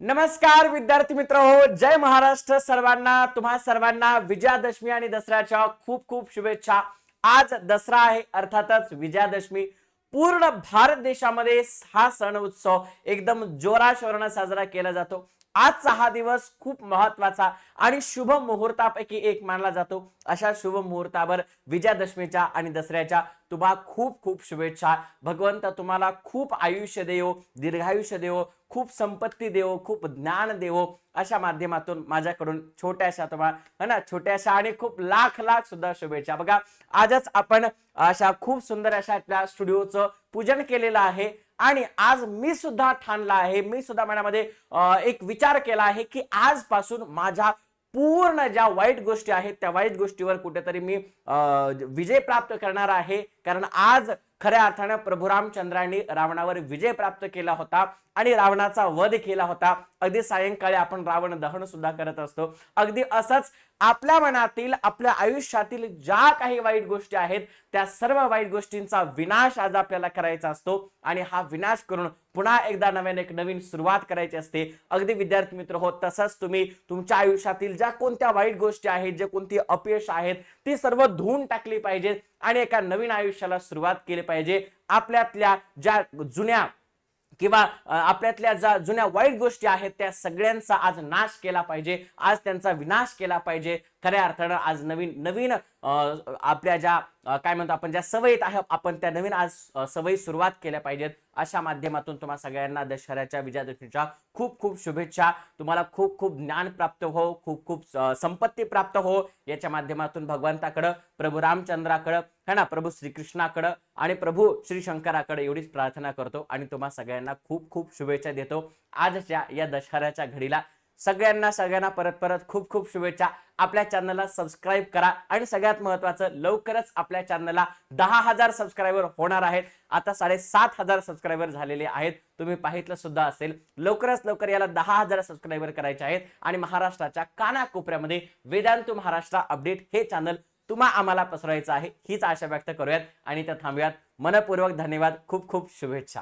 नमस्कार विद्यार्थी मित्र हो जय महाराष्ट्र सर्वांना तुम्हा सर्वांना विजयादशमी आणि दसऱ्याच्या खूप खूप शुभेच्छा. आज दसरा आहे अर्थातच विजयादशमी. पूर्ण भारत देशामध्ये हा सण उत्सव एकदम जोराशोरानं साजरा केला जातो. आजचा हा दिवस खूप महत्त्वाचा आणि शुभ मुहूर्तापैकी एक मानला जातो. अशा शुभ मुहूर्तावर विजयादशमीच्या आणि दसऱ्याच्या तुम्हा खूप खूप शुभेच्छा. भगवंत तुम्हाला खूप आयुष्य देवो दीर्घायुष्य देवो खूप संपत्ती देवो खूप ज्ञान देवो अशा माध्यमातून माझ्याकडून छोट्याशा तुम्हाला है ना छोट्याशा आणि खूप लाख लाख सुद्धा शुभेच्छा. बघा आजच आपण अशा खूप सुंदर अशा आपल्या स्टुडिओचं पूजन केलेलं आहे. आणि आज मी सुद्धा ठाणला आहे मी सुद्धा मनामध्ये एक विचार केला आहे की आजपासून माझ्या पूर्ण ज्या वाईट गोष्टी आहेत त्या वाईट गोष्टीवर कुठेतरी मी विजय प्राप्त करणार आहे. कारण आज खऱ्या अर्थानं प्रभू रामचंद्रांनी रावणावर विजय प्राप्त केला होता आणि रावणाचा वध केला होता. अगदी सायंकाळी आपण रावण दहन सुद्धा करत असतो. अगदी असंच आपल्या मनातील आपल्या आयुष्यातील ज्या काही वाईट गोष्टी आहेत त्या सर्व वाईट गोष्टींचा विनाश आज आपल्याला करायचा असतो. आणि हा विनाश करून पुन्हा एकदा नव्याने एक नवीन सुरुवात करायची असते. अगदी विद्यार्थी मित्र हो तसंच तुम्ही तुमच्या आयुष्यातील ज्या कोणत्या वाईट गोष्टी आहेत जे कोणती अपयश आहेत ती सर्व धुवून टाकली पाहिजेत. आणि एका नवीन आयुष्याला सुरुवात केली पाहिजे. आपल्यातल्या ज्या जुन्या किंवा आपल्यातल्या ज्या जुन्या वाईट गोष्टी आहेत त्या सगळ्यांचा आज नाश केला पाहिजे. आज त्यांचा विनाश केला पाहिजे. खऱ्या अर्थानं आज नवीन नवीन आपल्या ज्या काय म्हणतो आपण ज्या सवयीत आहे आपण त्या नवीन आज सवयी सुरुवात केल्या पाहिजेत. अशा माध्यमातून तुम्हा सगळ्यांना दशहऱ्याच्या विजयादशमीच्या खूप खूप शुभेच्छा. तुम्हाला खूप खूप ज्ञान प्राप्त हो खूप खूप संपत्ती प्राप्त हो. याच्या माध्यमातून भगवंताकडं प्रभू रामचंद्राकडं है ना प्रभू श्रीकृष्णाकडं आणि प्रभू श्री शंकराकडे एवढीच प्रार्थना करतो आणि तुम्हा सगळ्यांना खूप खूप शुभेच्छा देतो. आजच्या या दशहऱ्याच्या घडीला सगळ्यांना सगळ्यांना परत परत खूप खूप शुभेच्छा. आपल्या चॅनलला सबस्क्राईब करा आणि सगळ्यात महत्वाचं लवकरच आपल्या चॅनलला दहा हजार सबस्क्रायबर होणार आहेत. आता साडेसात हजार सबस्क्रायबर झालेले आहेत. तुम्ही पाहितलं सुद्धा असेल. लवकरच लवकर याला दहा हजार सबस्क्रायबर करायचे आहेत. आणि महाराष्ट्राच्या कानाकोपऱ्यामध्ये वेदांत महाराष्ट्र अपडेट हे चॅनल तुम्हा आम्हाला पसरवायचं आहे. हीच आशा व्यक्त करूयात. आणि त्या थांबूयात. मनपूर्वक धन्यवाद. खूप खूप शुभेच्छा.